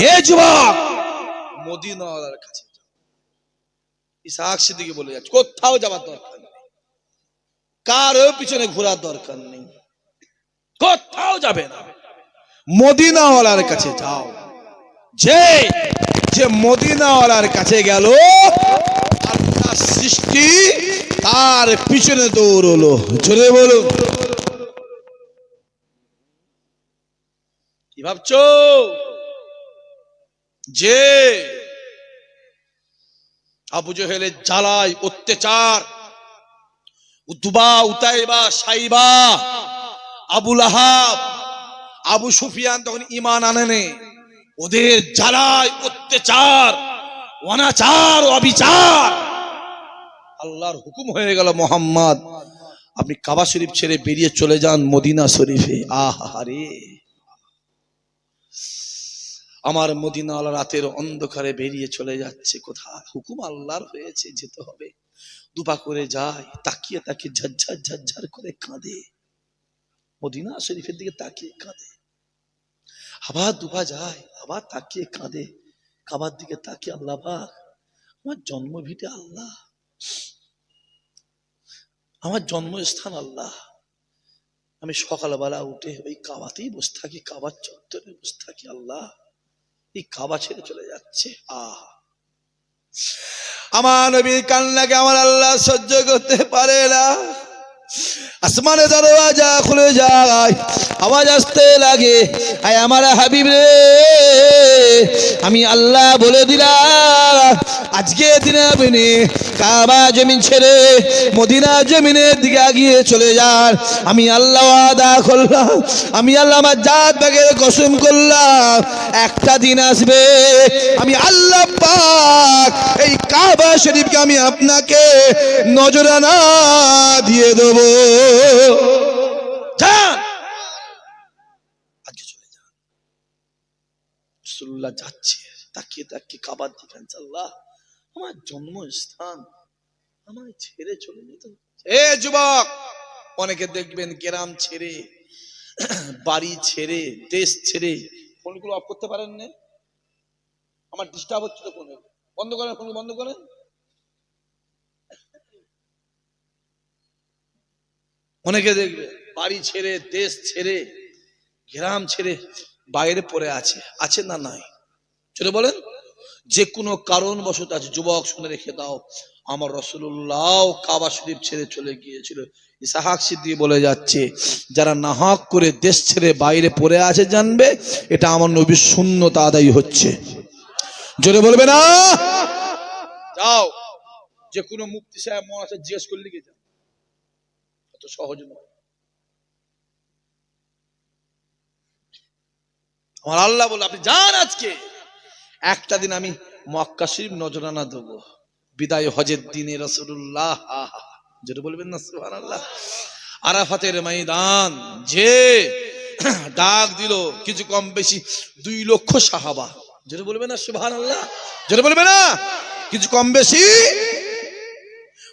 হে কোথাও দরকার নেই। পিছনে ঘোরার দরকার নেই। কোথাও যাবে না। মদিনাওয়ালার কাছে যাও। যে যে মদিনাওয়ালার কাছে গেল সৃষ্টি তার পিছনে দৌড়লো। জোরে বলুন। কি ভাবছ? যে আবু জহেলের জ্বালায় অত্যাচার উদ্বা উতাইবা, সাইবা আবুল আহাব আবু সুফিয়ান তখন ইমান আনেনে ওদের জ্বালায় অত্যাচার, অনাচার, অবিচার। আল্লাহর হুকুম হয়ে গেল, মোহাম্মদ, আপনি কাবা শরীফ ছেড়ে বেরিয়ে চলে যান মদিনা শরীফে। আহারে আমার মদিনা আল্লাহ রাতের অন্ধকারে বেরিয়ে চলে যাচ্ছে কোথায়? হুকুম আল্লাহর হয়েছে, যেতে হবে। দুপা করে যায়, তাকিয়ে তাকিয়ে ঝরঝর ঝরঝর করে কাঁদে। মদিনা শরীফের দিকে তাকিয়ে কাঁদে। আবার দুপা যায়, আবার তাকিয়ে কাঁদে। কাবার দিকে তাকিয়ে আল্লাহ পাক, আমার জন্মভিটে আল্লাহ। আমার জন্মস্থান আল্লাহ। আমি সকালবেলা উঠে ওই কাবাতেই বসে থাকি, কাবার চত্বরে বসে থাকি আল্লাহ। এই কাবা ছেড়ে চলে যাচ্ছে। আহ। আমার নবীর কান্নাকে আমার আল্লাহ সহ্য করতে পারে না। আসমানে দরওয়াজা খুলে যায়, আওয়াজ আসতে লাগে। আয় আমার হাবিব রে, আমি আল্লাহ বলে দিলাম, আজকে দিনে আপনি কাবা জমিন ছেড়ে মদিনা জমিনের দিকে আগিয়ে চলে যান। আমি আল্লাহ আদা করলাম, আমি আল্লাহ আমার জাত ব্যাগের কসম করলাম, একটা দিন আসবে, আমি আল্লাহ পাক এই কাবা শরীফকে আমি আপনাকে নজরানা দিয়ে দেব। যাচ্ছে, তাকিয়ে তাকিয়ে আমার জন্মস্থান ছেড়ে চলে যুবক, অনেকে দেখবেন গ্রাম ছেড়ে, বাড়ি ছেড়ে, দেশ ছেড়ে, ফোনগুলো অফ করতে পারেন না। আমার ডিস্টার্ব হচ্ছে তো ফোনে। বন্ধ করেন ফোন বন্ধ করেন। অনেকে দেখবে, বাড়ি ছেড়ে, দেশ ছেড়ে, গ্রাম ছেড়ে বাইরে পড়ে আছে। আছে না নাই? চলে বলেন। যে কোনো কারণ বশত আছে। যুবক, শুনে রেখে দাও। আমার রসুল্লাহ কাবা শরীফ ছেড়ে চলে গিয়েছিল। ইসাহাক সিদ্দি বলে যাচ্ছে, যারা নাহক করে দেশ ছেড়ে বাইরে পড়ে আছে জানবে, এটা আমার নবীর শূন্যতা আদায় হচ্ছে। জোরে বলবে না। যাও। যে কোনো মুক্তি সাহেব মন আছে, জিজ্ঞেস করলে কি যাও। এত সহজ নয়। আমার আল্লাহ বলে, আপনি যান আজকে। একটা দিন আমি মক্কা শরীফ নজরানা দেবো। বিদায় হজের দিনে রসুল্লাহ যেটা বলবেন না সুহান আল্লাহ আরাফাতের ময়দান, যে ডাক দিল, কিছু কম বেশি দুই লক্ষ সাহাবা। যেটা বলবে না সুহান আল্লাহ যেটা বলবে না? কিছু কম বেশি?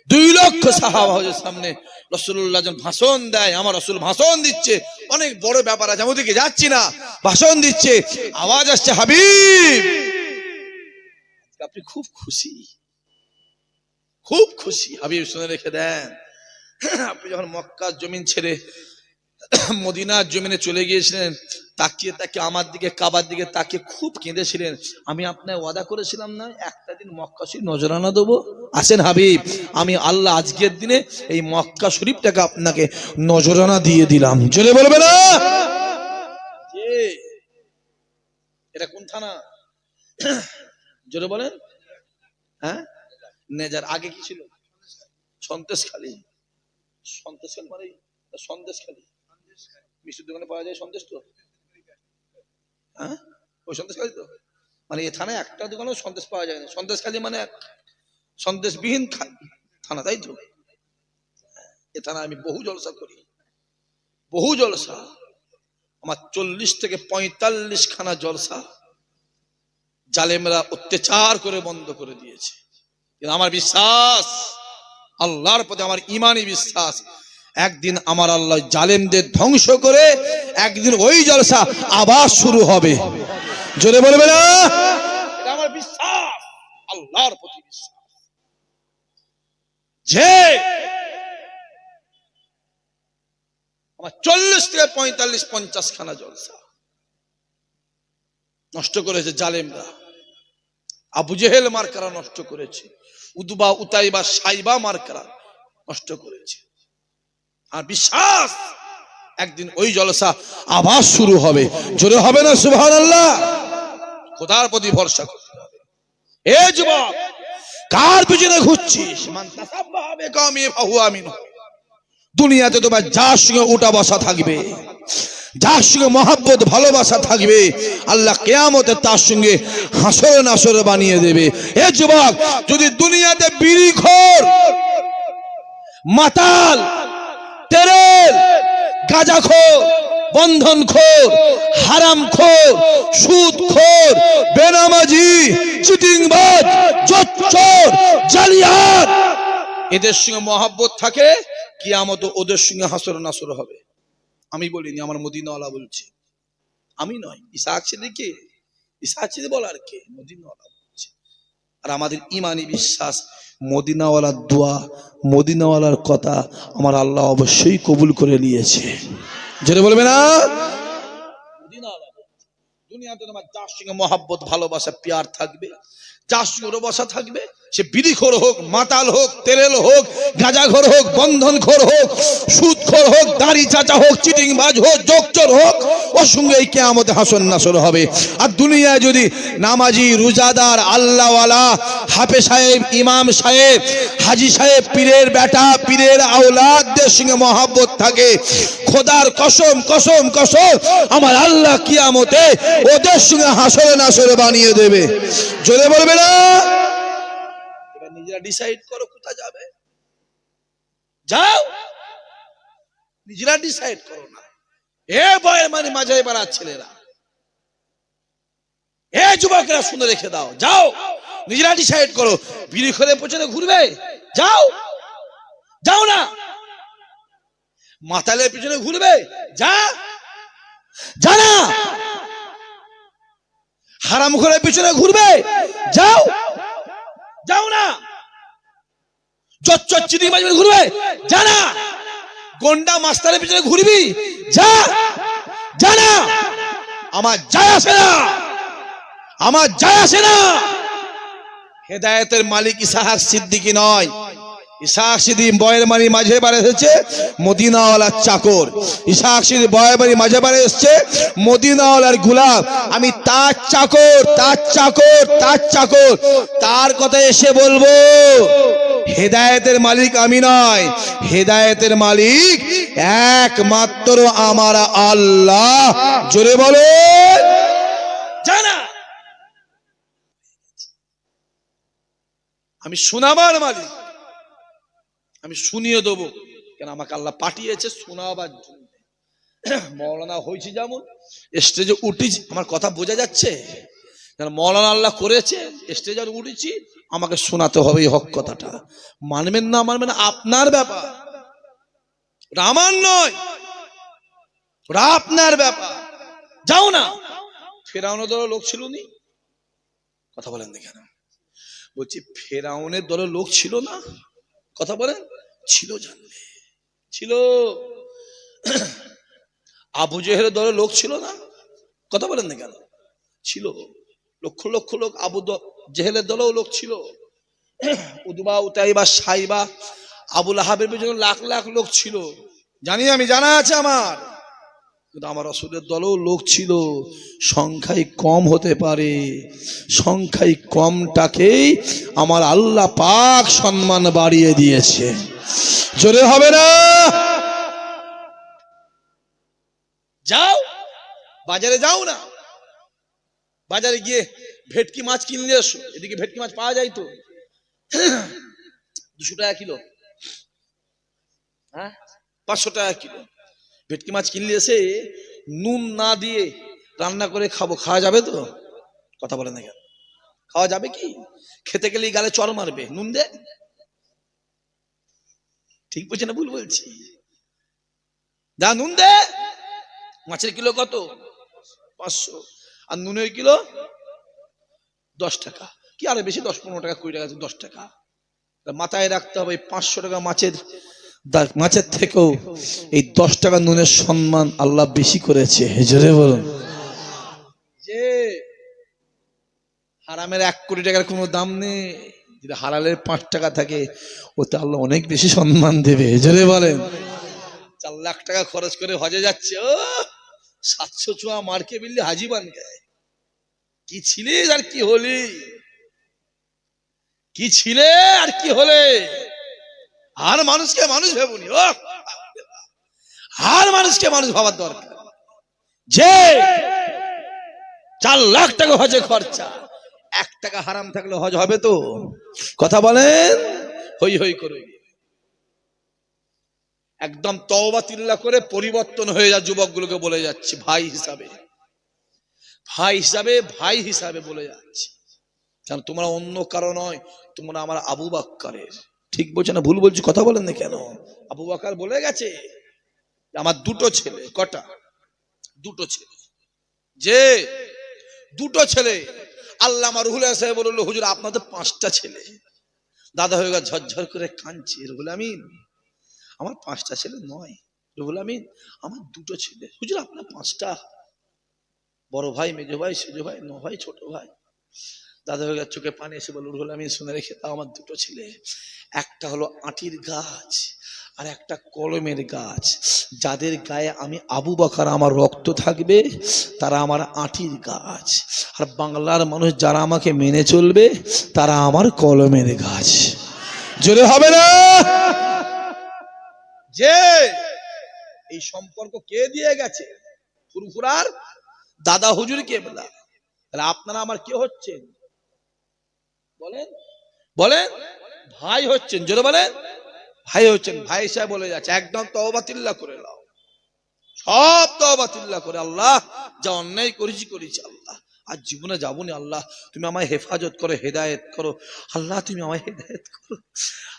দুই লক্ষ সাহাবা হজের সামনে। রসুল্লাহ যখন ভাষণ দেয়, আমার রসুল ভাষণ দিচ্ছে। অনেক বড় ব্যাপার আছে, আমি ওদিকে যাচ্ছি না। ভাষণ দিচ্ছে, আওয়াজ আসছে, হাবিব! আপনি খুব খুশি। খুব খুশি, হাবিব, শুনে রেখে দেন। আপনি যখন মক্কার জমিন ছেড়ে মদিনার জমিনে চলে গিয়েছিলেন তাকিয়ে তাকিয়ে আমার দিকে, কাবার দিকে তাকিয়ে খুব কেঁদেছিলেন। আমি আপনার ওয়াদা করেছিলাম না, একটা দিন মক্কা শরীফ নজরানা দেবো। আসেন হাবিব, আমি আল্লাহ আজকের দিনে এই মক্কা শরীফটাকে আপনাকে নজরানা দিয়ে দিলাম। চলে বলবে না? এটা কোন থানা? জোরে বলেন। হ্যাঁ? নেজার, আগে কি ছিল? সন্দেশখালী। সন্দেশখালী মানে সন্দেশখালী। মিষ্টির দোকানে পাওয়া যায় সন্দেশ তো? হ্যাঁ? ওই সন্দেশখালী তো। মানে এ থানায় একটা দোকানেও সন্দেশ পাওয়া যায় না। সন্দেশখালী মানে সন্দেশবিহীন থানা তাই তো? এ থানা আমি বহু জলসা করি। বহু জলসা। আমার চল্লিশ থেকে পঁয়তাল্লিশ খানা জলসা জালেমরা অত্যাচার করে বন্ধ করে দিয়েছে। আমার বিশ্বাস, আল্লাহর প্রতি আমার ইমানি বিশ্বাস একদিন আমার আল্লাহ জালেমদের ধ্বংস করে একদিন ওই জলসা আবার শুরু হবে। জোরে বলবে না আমার বিশ্বাস। আল্লাহর প্রতি বিশ্বাস। যে আমার চল্লিশ থেকে পঁয়তাল্লিশ পঞ্চাশ খানা জলসা নষ্ট করেছে জালেমরা। আবু জেহেল মার্কারা নষ্ট করেছে। উদবা উতাইবা সাইবা মার্কারা নষ্ট করেছে। আর বিশ্বাস, একদিন ওই জলসা আবার শুরু হবে। জোরে হবে না সুভান আল্লাহ খোদার প্রতি ভরসা করতে হবে। এ যুবক, কার পিছনে ঘুরছিস। দুনিয়াতে তোমার যার সঙ্গে উঠা বসা থাকবে, যার সঙ্গে মহাব্বত, ভালোবাসা থাকবে, আল্লাহ কেয়ামতে তার সঙ্গে হাসরে নাসরে বানিয়ে দেবে। এ যুবক, যদি দুনিয়াতে বিড়ি খোর, মাতাল গাজা খোর বন্ধন খোর হারাম খোর সুদ খোর বেনামাজি, চিটিংবাজ চোর জালিয়াত। এদের সঙ্গে মহাব্বত থাকে, কিয়ামত ওদের সঙ্গে হাসর নাসর হবে। আমি বলিনি, আমার মদিনাওয়ালা বলছে। আমি নয়, ইসাক সিদ্দিকে। ইসাক সিদ্দিক বলার কে? মদিনাওয়ালা আর আমাদের ইমানি বিশ্বাস, মদিনাওয়ালার দোয়া, মদিনাওয়ালার কথা আমার আল্লাহ অবশ্যই কবুল করে নিয়েছে। যেটা বলবে না? দুনিয়াতে তোমার যার সঙ্গে মহাব্বত, ভালোবাসা, পেয়ার থাকবে, যার সঙ্গে ভালোবাসা থাকবে সে বিড়িখোর হোক, মাতাল হোক, তেরেল হোক, গাঁজাখোর হোক, বন্ধনখোর হোক, সুদখোর হোক, দাড়ি চাচা হোক, চিটিংবাজ হোক, জোকচোর হোক, ওর সঙ্গে এই কেয়ামতে হাসন নাসর হবে। আর দুনিয়ায় যদি নামাজি, রোজাদার, আল্লাহওয়ালা হাফে সাহেব, ইমাম সাহেব, হাজি সাহেব, পীরের বেটা, পীরের আওলাদদের সঙ্গে মহাব্বত থাকে, খোদার কসম কসম কসম, আমার আল্লাহ কিয়ামতে ওদের সঙ্গে হাসরে নাসরে বানিয়ে দেবে। জোরে বলবে না? নিজেরা ডিসাইড করো কোথায় যাবে। যাও। নিজেরা ডিসাইড করো না। এ বয়ের মানে মাঝে বেড়ার ছেলেরা। এ যুবকরা শুনে রেখে দাও। যাও। নিজেরা ডিসাইড করো। বিড়ি করে পেছনে ঘুরবে। যাও। যাও না। মাতালের পিছনে ঘুরবে। যা। যা না। হারাম ঘরের পিছনে ঘুরবে। যাও। যাও না। চচ্চর চিনি মাঝে ঘুরবে, যা না। গন্ডা মাস্টারের পিছনে ঘুরবি, যা। যা না। আমার যায় আসে না। আমার যায় আসে না। হেদায়েতের মালিক ইসাহাক সিদ্দিকি নয়। ইসাহাক সিদ্দিক বয়ের মানি মাঝে বারে এসেছে, মদিনাওয়ালার চাকর। ইসাহাক সিদ্দিক বয়ের মানি মাঝে বারে এসেছে, মদিনাওয়ালার আমি তার চাকর তার চাকর তার চাকর। তার কথা এসে বলব হেদায়েতের মালিক আমি নয়। হেদায়েতের মালিক একমাত্র আমার আল্লাহ। জোরে বলে জানা। আমি শোনাবার মালিক। আমি শুনিয়ে দেবো। কেন আমাকে আল্লাহ পাঠিয়েছে শোনাবার জন্য। মৌলানা হয়েছি যেমন স্টেজে উঠেছি। আমার কথা বোঝা যাচ্ছে? মৌলানা আল্লাহ করেছে স্টেজে আর উঠেছি, আমাকে শোনাতে হবে এই হক কথাটা। মানবেন না মানবেন, আপনার ব্যাপার। ওটা আমার নয়, ওটা আপনার ব্যাপার। যাও না। ফেরাউনের দলের লোক ছিল নি? কথা বলেন দেখেন বলছি, ফেরাউনের দলের লোক ছিল না? কথা বলেন, ছিল জানলে। ছিল। আবু জেহের দলের লোক ছিল না? কথা বলেন না কেন ছিল। লক্ষ লক্ষ লোক আবু জেহেলের দলেও লোক ছিল। উদবা উতাইবা, সাইবা, আবুল আহাবের পেছনে লাখ লাখ লোক ছিল। জানি আমি, জানা আছে আমার। কিন্তু আমার রসুলের দলেও লোক ছিল। সংখ্যায় কম হতে পারে। সংখ্যায় কমটাকেই আমার আল্লাহ পাক সম্মান বাড়িয়ে দিয়েছে। জোরে হবে না? যাও। বাজারে যাও না। বাজারে গিয়ে ভেটকি মাছ কিনলে এসো। এদিকে ভেটকি মাছ পাওয়া যায় তো। দুশো টাকা কিলো। হ্যাঁ? পাঁচশো টাকা কিলো। ভেটকি মাছ কিনলে এসে নুন না দিয়ে রান্না করে খাব। খাওয়া যাবে তো? কথা বলে না কেন? খাওয়া যাবে কি? খেতে গেলে গালে চর মারবে। নুন দে। ঠিক বলছে না ভুল বলছি? দা নুন দে। মাছের কিলো কত? পাঁচশো। আর নুনের কিলো দশ টাকা। কি আরে বেশি? দশ পনেরো টাকা কুড়ি টাকা দশ টাকা। মাথায় রাখতে হবে পাঁচশো টাকা মাছের মাছের থেকেও এই দশ টাকা নুনের সম্মান আল্লাহ বেশি করেছে। হেজরে বলুন। যে হারামের এক কোটি টাকার কোনো দাম নেই যদি হালালের পাঁচ টাকা থাকে ওতে আল্লাহ অনেক বেশি সম্মান দেবে। জোরে বলেন। চার লাখ টাকা খরচ করে হজে যাচ্ছে ও! সাতশো চুয়া মার্কে বিললে হাজি বান গায়। কি ছিলে আর কি হলি? কি ছিলে আর কি হলে? আর মানুষকে মানুষ ভেবুনি, ও আর মানুষকে মানুষ ভাবার দরকার। যে চার লাখ টাকা হজে খরচা, এক টাকা হারাম থাকলে হজ হবে তো? কথা বলেন? হই হই করে। একদম তওবা তিল্লা করে পরিবর্তন হয়ে যা যুবকগুলোকে বলে যাচ্ছি, ভাই হিসাবে। ভাই হিসাবে ভাই হিসাবে বলে যাচ্ছি। কারণ তোমরা অন্য কারও নয়, তোমরা আমার আবু বাক্কারের। ঠিক বলছো না, ভুল বলছি, কথা বলেন না কেন? আবু বাক্কার বলে গেছে আমার দুটো ছেলে, কটা? দুটো ছেলে। যে, দুটো ছেলে। আল্লাহ আমার রুহুল সাহেব বলল, হুজুর, আপনাদের পাঁচটা ছেলে। দাদা হয়ে গেছে ঝরঝর করে কাঁদছে, রুহুল আমিন। আমার পাঁচটা ছেলে নয়। রুহুল আমিন আমার দুটো ছেলে। হুজুর, আপনার পাঁচটা? বড় ভাই, মেজ ভাই সেজো ভাই, ন ভাই, ছোট ভাই। দাদা গেছে, চোখে পানি এসে বলল রুহুল আমিন শুনে রেখে তাও আমার দুটো ছেলে। একটা হলো আটির গাছ আর একটা কলমের গাছ। যাদের গায়ে আমি আবু বকার, আমার রক্ত থাকবে, তারা আমার আটির গাছ। আর বাংলার মানুষ যারা আমাকে মেনে চলবে, তারা আমার কলমের গাছ। জোরে হবে না? যে এই সম্পর্ক কে দিয়ে গেছে? ফুরফুরার দাদা হুজুর কে বলা? তাহলে আপনারা আমার কে হচ্ছেন? বলেন। বলেন। ভাই হচ্ছেন, জোরে বলেন। ভাই হচ্ছেন, ভাই সাহেব বলে যাচ্ছে। একদম তওবাতিল্লা করে নাও। সব তওবাতিল্লা করে। আল্লাহ যা অন্যায় করেছি করেছি আল্লাহ। আর জীবনে যাবনি আল্লাহ। তুমি আমায় হেফাজত করো, হেদায়েত করো। আল্লাহ, তুমি আমায় হেদায়েত করো।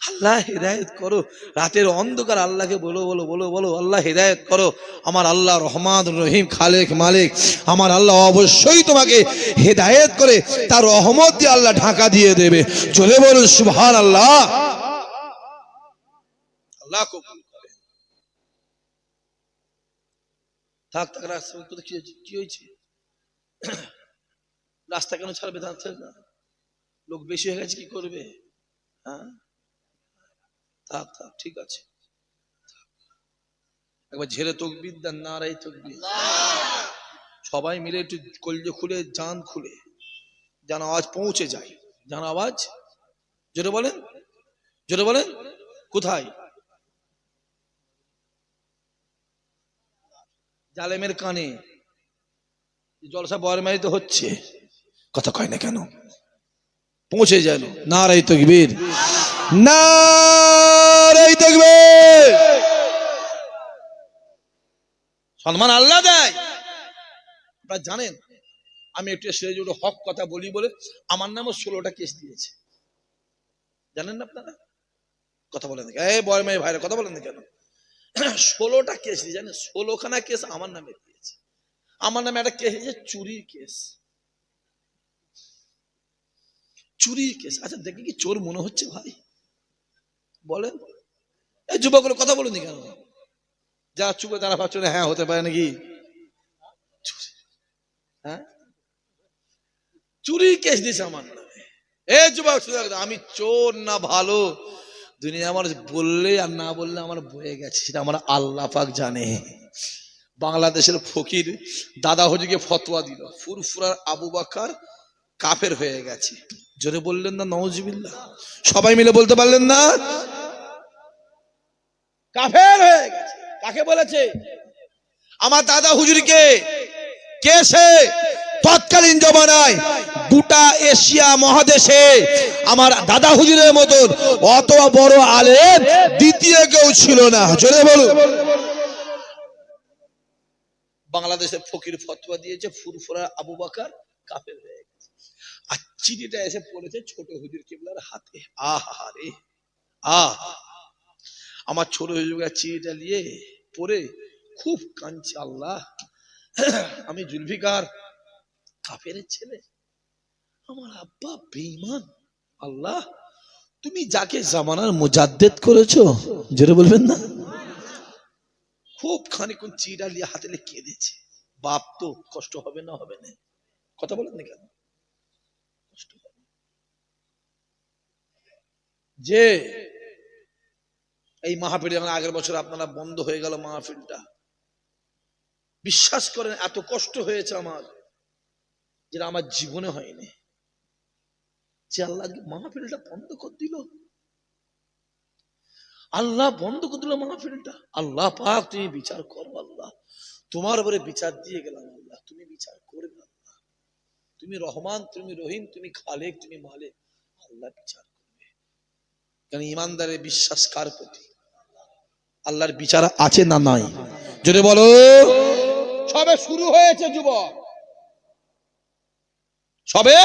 আল্লাহ, হেদায়েত করো। রাতের অন্ধকার আল্লাহকে বলো বলো বলো বলো, আল্লাহ, হেদায়েত করো। আমার আল্লাহ রহমান রহিম, খালেক মালিক। আমার আল্লাহ অবশ্যই তোমাকে হেদায়েত করে, তার রহমত দিয়ে আল্লাহ ঢাকা দিয়ে দেবে। চলে বলুন সুবহান আল্লাহ আল্লাহ কবুল করে। থাক থাক রাস্তা কি হয়েছে? রাস্তা কেন ছাড়বে? থাকছে না লোক বেশি হয়ে গেছে, কি করবে? হ্যাঁ? থাক থাক, ঠিক আছে। একবার ঝেড়ে তকবির দেন না রাই তকবির। সবাই মিলে একটু কলজে খুলে, জান খুলে। যেন আওয়াজ পৌঁছে যায়। যেন আওয়াজ, জোরে বলেন জোরে বলেন, কোথায়? জালেমের কানে। জলসা বরমাইত হচ্ছে। কথা কয় না কেন? পৌঁছে যেন না। রাই তকবীর। না সম্মান আল্লাহ দেয়। আপনারা জানেন, আমি একটু উঠে হক কথা বলি বলে আমার নামও ষোলোটা কেস দিয়েছে। জানেন না আপনারা? কথা বলেন কেন? এই বরমাই ভাইরা, কথা বলেন না কেন? ষোলোটা কেস দিয়ে জানেন? ষোলোখানা কেস আমার নামে দিয়েছে। আমার নামে একটা কেস চুরির কেস। চুরির কেস। আচ্ছা দেখে কি চোর মনে হচ্ছে ভাই? বলেন। এই যুবকগুলো কথা বলুন কেন? যা চুপে তারা ভাবছ না, হ্যাঁ হতে পারে নাকি? চুরি। হ্যাঁ? কেস দিয়েছে আমার এ যুবক আমি চোর না ভালো। দুনিয়া আমার বললে আর না বললে আমার বয়ে গেছে সেটা আমার আল্লাহ পাক জানে। বাংলাদেশের ফকির দাদা হজিকে ফতোয়া দিল। ফুরফুরার আবু বাকার কাফের হয়ে গেছে। জোরে বললেন না নওজিবিল্লাহ সবাই মিলে বলতে পারলেন না? কাফের হয়ে গেছে। কাকে বলেছে? আমার দাদা হুজুরকে। কে সে? তৎকালীন জমানায় গোটা এশিয়া মহাদেশে আমার দাদা হুজুরের মতন অত বড় আলেম দ্বিতীয় কেউ ছিল না। জোরে বলুন। বাংলাদেশের ফকির ফতোয়া দিয়েছে, ফুরফুরা আবু বাকার কাফের হয়ে আর চিঠিটা এসে পড়েছে ছোট হুজুর কিবলার হাতে। আহা রে আহ আমার ছোট হুজুর চিঠিটা নিয়ে পড়ে খুব কাঁদছে আল্লাহ। আমি জুলফিকার, কাফের ছেলে। আমার আব্বা বেঈমান। আল্লাহ, তুমি যাকে জামানার মুজাদ্দেদ করেছ, জোরে বলবেন না? খুব খানিক্ষণ চিড়া লিয়ে হাতে কেঁদেছে। বাপ তো কষ্ট হবে না হবে না। কথা বলেন না কেন কষ্ট হবে। যে এই মাহফিল যখন আগের বছর আপনারা বন্ধ হয়ে গেল মাহফিলটা। বিশ্বাস করেন, এত কষ্ট হয়েছে আমার যেটা আমার জীবনে হয়নি। যে আল্লাহ মাহফিলটা বন্ধ করে দিল। আল্লাহ বন্ধ করে দিল মাহফিলটা। আল্লাহ পাক, তুমি বিচার করো আল্লাহ। তোমার উপরে বিচার দিয়ে গেলাম আল্লাহ। তুমি বিচার করবে আল্লাহ। তুমি রহমান, তুমি রহিম, তুমি খালেক, তুমি মালিক। আল্লাহ বিচার কারণ ইমানদারের বিশ্বাস কার প্রতি? আল্লাহর বিচার আছে না নাই? যদি বলো। সবে শুরু হয়েছে যুবক। সবে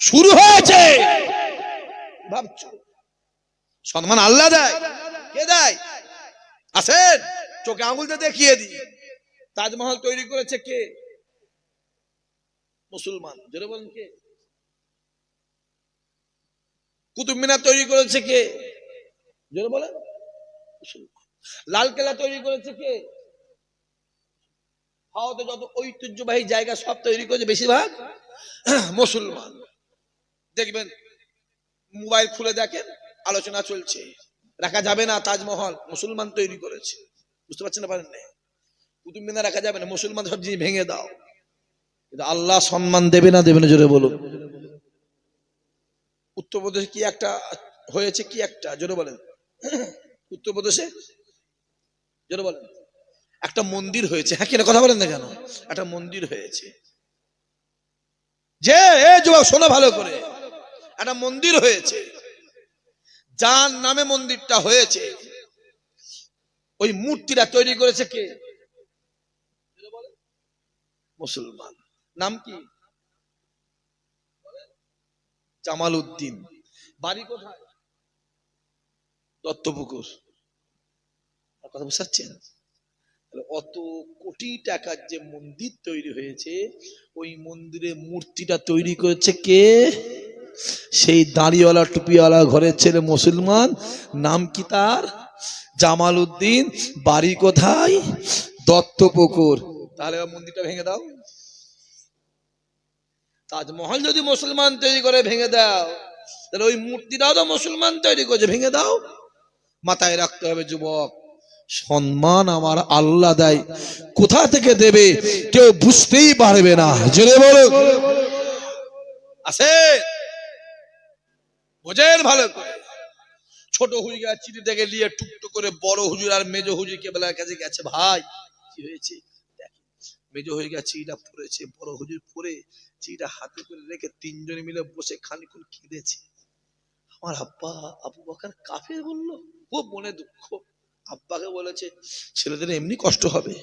শুরু হয়েছে। ভাবছ? সম্মান আল্লাহ দেয়। কে দেয়? আসেন, চোখে আঙুলটা দেখিয়ে দি তাজমহল তৈরি করেছে কে? মুসলমান। জোরে বলেন কে? কুতুব মিনার তৈরি করেছে কে? বলেন। মুসলমান লাল কেলা তৈরি করেছে কে? ভারতে যত ঐতিহ্যবাহী জায়গা সব তৈরি করেছে বেশিরভাগ মুসলমান। দেখবেন, মোবাইল খুলে দেখেন, আলোচনা চলছে। রাখা যাবে না তাজমহল, মুসলমান তৈরি করেছে। বুঝতে পারছেন না পারেন কুতুব মিনার রাখা যাবে না, মুসলমান সব জিনিস ভেঙে দাও। কিন্তু আল্লাহ সম্মান দেবে না দেবে না, জোরে বলুন। উত্তরপ্রদেশে কি একটা হয়েছে কি একটা? জোরে বলেন। উত্তরপ্রদেশে জোরে বলেন। একটা মন্দির হয়েছে। হ্যাঁ কিনা কথা বলেন না কেন? একটা মন্দির হয়েছে। যে, এ যুবক, শোনো ভালো করে। একটা মন্দির হয়েছে। যার নামে মন্দিরটা হয়েছে। ওই মূর্তিটা তৈরি করেছে কে? মুসলমান। নাম কি? জামাল উদ্দিন বাড়ি কোথায়? দত্তপুকুর। কথা? তাহলে অত কোটি টাকার যে মন্দির তৈরি হয়েছে, ওই মন্দিরে মূর্তিটা তৈরি করেছে কে? সেই দাঁড়িওয়ালা টুপিওয়ালা ঘরের ছেলে মুসলমান। নাম কি তার? জামাল উদ্দিন বাড়ি কোথায়? দত্তপুকুর। তাহলে মন্দিরটা ভেঙে দাও। তাজমহল যদি মুসলমান তৈরি করে, ভেঙে দাও। তাহলে ওই মূর্তিটাও তো মুসলমান তৈরি করেছে, ভেঙে দাও। মাথায় রাখতে হবে, যুবক। সম্মান আমার আল্লাহ দেয়। কোথা থেকে দেবে, কেউ বুঝতেই পারবে না। জেনে বলো আছে? বোঝেন ভালো করে। ছোট হুজুর চিঠি থেকে নিয়ে টুকটুক করে বড় হুজুর আর মেজ হুজুর কেবলার কাছে গেছে ভাই। কি হয়েছে? মেজ হয়ে গেছে চিঠিটা পড়েছে বড় হুজুর পরে চিঠিটা হাতে করে রেখে তিনজনে মিলে বসে খানিক্ষণ কেঁদেছে। আমার আব্বা, আবু বকার কাফের বলল, খুব মনে দুঃখ। আব্বাকে বলেছে, ছেলেদের এমনি কষ্ট হবে।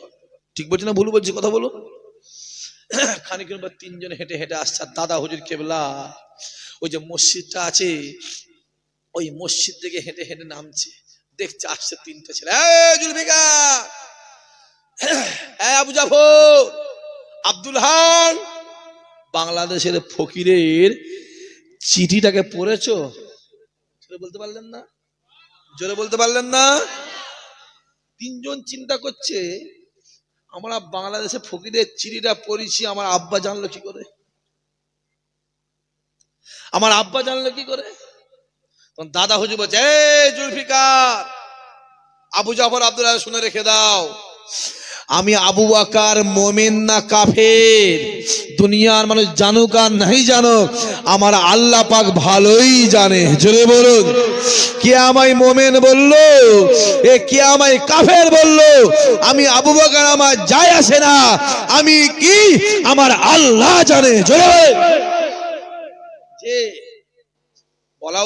ঠিক বলছি না ভুল বলছি কথা বলো? খানিক্ষণ পর তিনজন হেঁটে হেঁটে আসছে দাদা হুজুর কেবলা, ওই যে মসজিদটা আছে, ওই মসজিদ থেকে হেঁটে হেঁটে নামছে। দেখছে, আসছে তিনটে ছেলে। জুলফিকা এই আবু জাফর, আব্দুল হান, বাংলাদেশের ফকিরের চিঠিটাকে পড়েছ? বলতে পারলেন না? জোরে বলতে পারলেন না? তিনজন চিন্তা করছে, আমরা বাংলাদেশে ফকিরের চিঠিটা পড়েছি, আমার আব্বা জানলো কি করে? আমার আব্বা জানলো কি করে? তখন দাদা হুজুর বলছে জুলফিকার, আবু জাফর আব্দুল্লাহ শুনে রেখে দাও। আমি আবু বাকার মোমেন না কাফের। দুনিয়ার মানুষ জানুক আর নাই জানুক, আমার আল্লাহ পাক ভালোই জানে। জোরে বলুন। কে আমায় মোমেন বলল? এ কে আমায় কাফের বলল? আমি আবু বাকার, আমার যায় আসে না। আমি কি? আমার আল্লাহ জানে। জোরে বলা